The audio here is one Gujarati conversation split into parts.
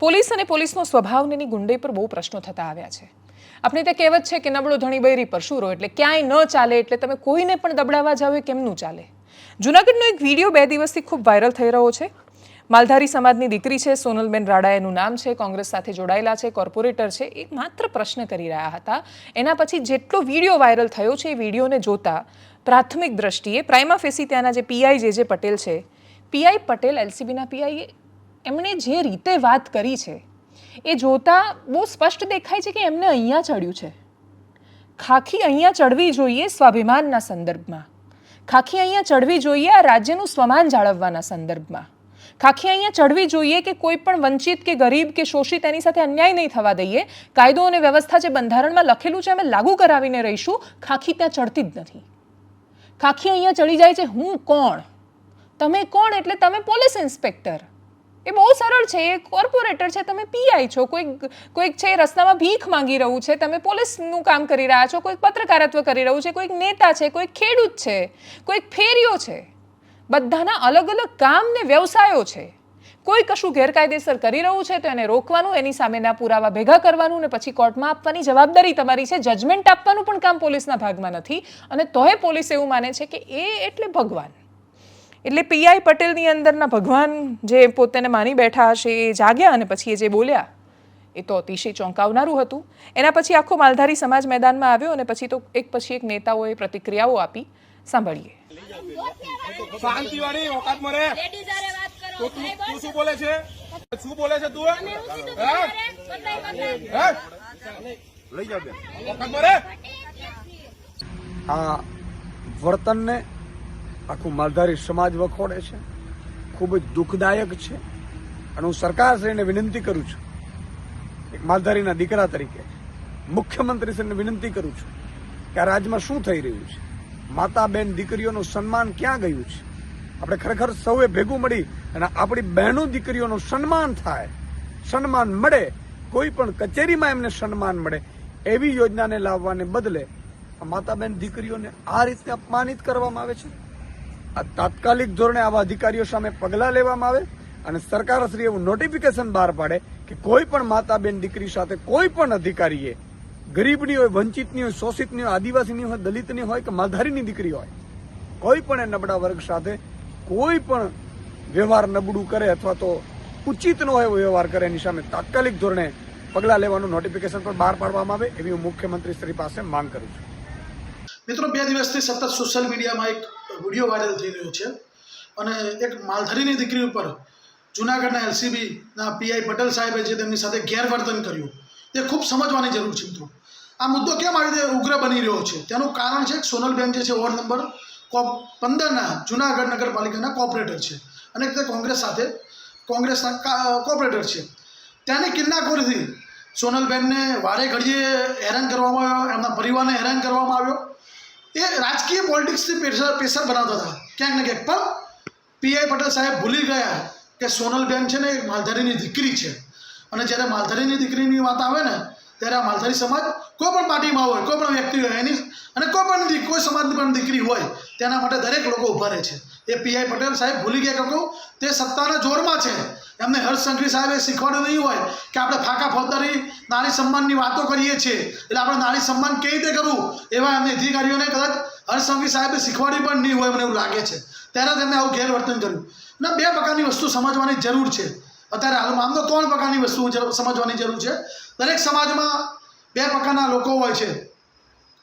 પોલીસ અને પોલીસનો સ્વભાવ એની ગુંડે પર બહુ પ્રશ્નો થતા આવ્યા છે. આપણે તે કહેવત છે કે નબળો ધણી બૈરી પર શુરો એટલે ક્યાંય ન ચાલે એટલે તમે કોઈને પણ દબડાવવા જાઓ કેમનું ચાલે? જુનાગઢનો એક વીડિયો બે દિવસથી ખૂબ વાયરલ થઈ રહ્યો છે. માલધારી સમાજની દીકરી છે, સોનલબેન રાડા એનું નામ છે, કોંગ્રેસ સાથે જોડાયેલા છે, કોર્પોરેટર છે, એ માત્ર પ્રશ્ન કરી રહ્યા હતા. એના પછી જેટલો વીડિયો વાયરલ થયો છે, એ વિડીયોને જોતા પ્રાથમિક દ્રષ્ટિએ પ્રાઇમા ફેસી ત્યાંના જે પીઆઈ જે જે પટેલ છે પીઆઈ પટેલ એલસીબીના પીઆઈએ એમણે જે રીતે વાત કરી છે, એ જોતા બહુ સ્પષ્ટ દેખાય છે કે એમને અહીંયા ચડ્યું છે. ખાખી અહીંયા ચડવી જોઈએ સ્વાભિમાનના સંદર્ભમાં. ખાખી અહીંયા ચડવી જોઈએ આ રાજ્યનું સ્વમાન જાળવવાના સંદર્ભમાં. ખાખી અહીંયા ચડવી જોઈએ કે કોઈ પણ વંચિત કે ગરીબ કે શોષિત એની સાથે અન્યાય નહીં થવા દઈએ. કાયદો અને વ્યવસ્થા જે બંધારણમાં લખેલું છે, અમે લાગુ કરાવીને રહીશું. ખાખી ત્યાં ચડતી જ નથી. ખાખી અહીંયા ચડી જાય છે, હું કોણ? તમે કોણ? એટલે તમે પોલીસ ઇન્સ્પેક્ટર. એ બહુ સરળ છે, એ કોર્પોરેટર છે, તમે પીઆઈ છો, કોઈક કોઈક છે, રસ્તામાં ભીખ માંગી રહ્યું છે, તમે પોલીસનું કામ કરી રહ્યા છો, કોઈક પત્રકારત્વ કરી રહ્યું છે, કોઈક નેતા છે, કોઈક ખેડૂત છે, કોઈક ફેરીઓ છે, બધાના અલગ અલગ કામ ને વ્યવસાયો છે. કોઈ કશું ગેરકાયદેસર કરી રહ્યું છે, તો એને રોકવાનું, એની સામેના પુરાવા ભેગા કરવાનું ને પછી કોર્ટમાં આપવાની જવાબદારી તમારી છે, જજમેન્ટ આપવાનું પણ કામ પોલીસના ભાગમાં નથી. અને તોય પોલીસ એવું માને છે કે એ એટલે ભગવાન. એટલે પીઆઈ પટેલની અંદરના ભગવાન જે પોતાને માની બેઠા હશે એ જાગ્યા અને પછી એ જે બોલ્યા એ તો અતિશય ચોંકાવનારું હતું. એના પછી આખો માલધારી સમાજ મેદાનમાં આવ્યો અને પછી તો એક પછી એક નેતાઓએ પ્રતિક્રિયાઓ આપી. સાંભળીએ. શું બોલે છે? બોલે છે તું? લઈ આ વર્તનને આખું માલધારી સમાજ વખોડે છે. ખૂબ જ દુઃખદાયક છે. અને હું સરકારશ્રીને વિનંતી કરું છું. એક માલધારીના દીકરા તરીકે મુખ્યમંત્રીશ્રીને વિનંતી કરું છું કે આ રાજ્યમાં શું થઈ રહ્યું છે? માતા બહેન દીકરીઓનું સન્માન ક્યાં ગયું છે? આપણે ખરેખર સૌએ ભેગું મળી અને આપણી બહેનો દીકરીઓનું સન્માન થાય, સન્માન મળે, કોઈ પણ કચેરીમાં એમને સન્માન મળે, એવી યોજનાને લાવવાને બદલે માતા બહેન દીકરીઓને આ રીતે અપમાનિત કરવામાં આવે છે? આ તાત્કાલિક ધોરણે આવા અધિકારીઓ સામે પગલાં લેવામાં આવે અને સરકારશ્રી એવું નોટિફિકેશન બહાર પાડે કે કોઈ પણ માતા બેન દીકરી સાથે કોઈ પણ અધિકારીએ ગરીબની હોય, વંચિતની હોય, શોષિતની હોય, આદિવાસીની હોય, દલિતની હોય કે માલધારીની દીકરી હોય, કોઈ પણ એ નબળા વર્ગ સાથે કોઈ પણ વ્યવહાર નબળું કરે અથવા તો ઉચિત ન હોય એવો વ્યવહાર કરે, એની સામે તાત્કાલિક ધોરણે પગલાં લેવાનું નોટિફિકેશન પણ બહાર પાડવામાં આવે, એવી હું મુખ્યમંત્રી શ્રી પાસે માંગ કરું છું. મિત્રો, બે દિવસથી સતત સોશિયલ મીડિયામાં એક વીડિયો વાયરલ થઈ રહ્યો છે. અને એક માલધારીની દીકરી ઉપર જુનાગઢના એલસીબીના પીઆઈ પટેલ સાહેબે જે તેમની સાથે ગેરવર્તન કર્યું તે ખૂબ સમજવાની જરૂર છે મિત્રો. આ મુદ્દો કેમ આવી રીતે ઉગ્ર બની રહ્યો છે? તેનું કારણ છે સોનલબેન જે છે વોર્ડ નંબર પંદરના જુનાગઢ નગરપાલિકાના કોર્પોરેટર છે અને તે કોંગ્રેસ સાથે કોંગ્રેસના કોર્પોરેટર છે. ત્યાંની કિન્નાખોરીથી સોનલબેનને વારે ઘડીએ હેરાન કરવામાં આવ્યો, એમના પરિવારને હેરાન કરવામાં આવ્યો. એ રાજકીય પોલિટિક્સથી પ્રેશર પ્રેશર બનાવતા હતા ક્યાંક ને ક્યાંક પણ પીઆઈ પટેલ સાહેબ ભૂલી ગયા કે સોનલબેન છે ને એક માલધારીની દીકરી છે અને જ્યારે માલધારીની દીકરીની વાત આવે ને ત્યારે આ માલધારી સમાજ કોઈ પણ પાર્ટીમાં હોય, કોઈ પણ વ્યક્તિ હોય, એની અને કોઈ પણ કોઈ સમાજની પણ દીકરી હોય, તેના માટે દરેક લોકો ઊભા રહે છે. એ પીઆઈ પટેલ સાહેબ ભૂલી ગયા કે કહું, તે સત્તાના જોરમાં છે. એમને હર્ષ સંઘવી સાહેબે શીખવાડ્યું નહીં હોય કે આપણે ફાંકા ફોજદારી, નારી સન્માનની વાતો કરીએ છીએ, એટલે આપણે નારી સન્માન કેવી રીતે કરવું, એવા એમને અધિકારીઓને કદાચ હર્ષ સંઘવી સાહેબે શીખવાડી પણ નહીં હોય મને એવું લાગે છે. ત્યારે તેમણે આવું ગેરવર્તન કર્યું. અને બે પ્રકારની વસ્તુ સમજવાની જરૂર છે. અત્યારે હાલમાં આમ તો ત્રણ પ્રકારની વસ્તુ સમજવાની જરૂર છે. દરેક સમાજમાં બે પ્રકારના લોકો હોય છે.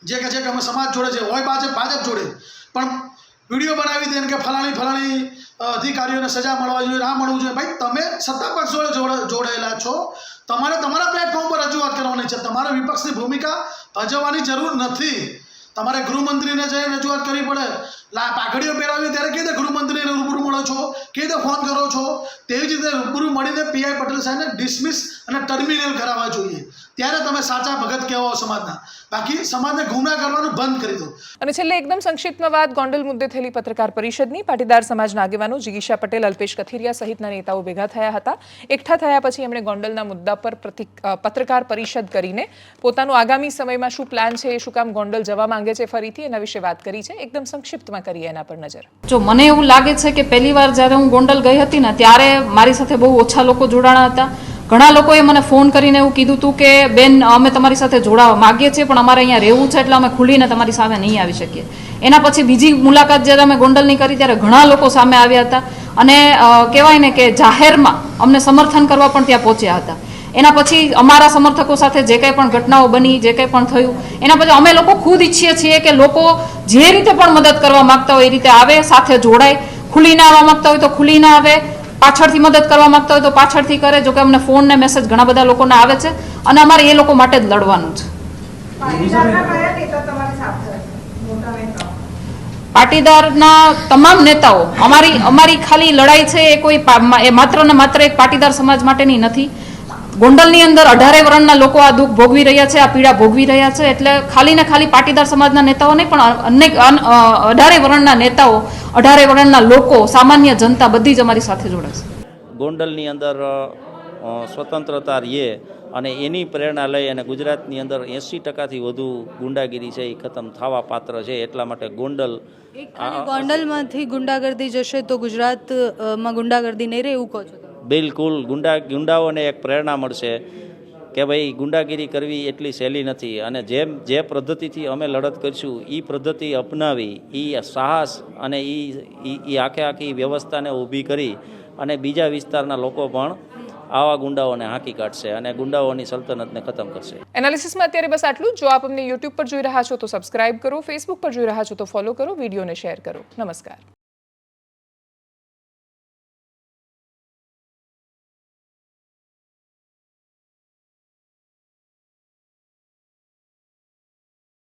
જે કહે છે કે અમે સમાજ જોડે છે, હોય ભાજપ ભાજપ જોડે. પણ વીડિયો બનાવી દે કે ફલાણી ફલાણી અધિકારીઓને સજા મળવા જોઈએ, ના મળવું જોઈએ. ભાઈ, તમે સત્તા પક્ષ જોડે- જોડાયેલા છો. તમારે તમારા પ્લેટફોર્મ પર રજૂઆત કરવાની છે. તમારે વિપક્ષની ભૂમિકા ભજવવાની જરૂર નથી. તમારે ગૃહમંત્રીને જઈને રજૂઆત કરવી પડે. પાઘડીઓ પહેરાવી ત્યારે કઈ રીતે ગૃહમંત્રીને રૂબરૂ મળો છો? કઈ રીતે ફોન કરો છો? તેવી જ રીતે રૂબરૂ મળીને પીઆઈ પટેલ સાહેબને ડિસમિસ અને ટર્મિનલ કરાવવા જોઈએ. ત્યારે તમે સાચા ભગત કહેવાઓ સમાજના. બાકી સમાજને ગુના કરવાનું બંધ કરી દો. અને છેલ્લે એકદમ સંક્ષિપ્તમાં વાત, ગોંડલ મુદ્દે થયેલી પત્રકાર પરિષદની. પાટીદાર સમાજના આગેવાનો જિગીશા પટેલ, અલ્પેશ કથિરિયા સહિતના નેતાઓ ભેગા થયા હતા. એકઠા થયા પછી એમણે ગોંડલના મુદ્દા પર પ્રતિક- પત્રકાર પરિષદ કરીને પોતાનું આગામી સમયમાં શું પ્લાન છે, શું કામ ગોંડલ જવા માંગે છે ફરીથી એના વિશે વાત કરી છે. એકદમ સંક્ષિપ્તમાં કરીએ એના પર નજર. જો મને એવું લાગે છે કે પહેલી વાર જ્યારે હું ગોંડલ ગઈ હતી ને, ત્યારે મારી સાથે બહુ ઓછા લોકો જોડાણા હતા. ઘણા લોકોએ મને ફોન કરીને એવું કીધું હતું કે, બેન, અમે તમારી સાથે જોડાવા માગીએ છીએ, પણ અમારે અહીંયા રહેવું છે, એટલે અમે ખુલીને તમારી સામે નહીં આવી શકીએ. એના પછી બીજી મુલાકાત જ્યારે અમે ગોંડલની કરી, ત્યારે ઘણા લોકો સામે આવ્યા હતા. અને કહેવાય ને કે જાહેરમાં અમને સમર્થન કરવા પણ ત્યાં પહોંચ્યા હતા. એના પછી અમારા સમર્થકો સાથે જે કંઈ પણ ઘટનાઓ બની, જે કંઈ પણ થયું, એના પછી અમે લોકો ખુદ ઈચ્છીએ છીએ કે લોકો જે રીતે પણ મદદ કરવા માંગતા હોય એ રીતે આવે, સાથે જોડાય. ખુલી ના આવવા માંગતા હોય તો ખુલી ના આવે, પાછળથી મદદ કરવા માગતા હોય તો પાછળથી કરે જો કે અમને ફોન ને મેસેજ ઘણા બધા લોકોના આવે છે અને અમારે એ લોકો માટે જ લડવાનું છે. પાટીદારના તમામ નેતાઓ, અમારી અમારી ખાલી લડાઈ છે એ કોઈ એ માત્ર ને માત્ર એક પાટીદાર સમાજ માટેની નથી. ગોંડલની અંદર અઢારે વર્ણના લોકો આ દુઃખ ભોગવી રહ્યા છે આ પીડા ભોગવી રહ્યા છે એટલે ખાલી ને ખાલી પાટીદાર સમાજના નેતાઓ નહીં પણ અનેક અન- અઢારે વર્ણના નેતાઓ અઢારે વર્ણના લોકો સામાન્ય જનતા બધી જ અમારી સાથે જોડાશે ગોંડલની અંદર સ્વતંત્રતા રહીએ અને એની પ્રેરણા લઈ અને ગુજરાતની અંદર એંસી ટકાથી વધુ ગુંડાગીરી છે એ ખતમ થવા પાત્ર છે એટલા માટે ગોંડલ ગોંડલમાંથી ગુંડાગર્દી જશે તો ગુજરાતમાં ગુંડાગર્દી નહીં રહે એવું કહો છો બિલકુલ ગુંડા ગુંડાઓને એક પ્રેરણા મળશે કે ભાઈ ગુંડાગીરી કરવી એટલી સહેલી નથી. અને જેમ જે પદ્ધતિથી અમે લડત કરીશું એ પદ્ધતિ અપનાવી એ સાહસ અને એ એ આખે આખી વ્યવસ્થાને ઊભી કરી અને બીજા વિસ્તારના લોકો પણ આવા ગુંડાઓને હાંકી કાઢશે અને ગુંડાઓની સલ્તનતને ખતમ કરશે. એનાલિસિસમાં અત્યારે બસ આટલું જો આપ અમને યુટ્યુબ પર જોઈ રહ્યા છો તો સબસ્ક્રાઇબ કરો, ફેસબુક પર જોઈ રહ્યા છો તો ફોલો કરો, વિડીયોને શેર કરો. નમસ્કાર.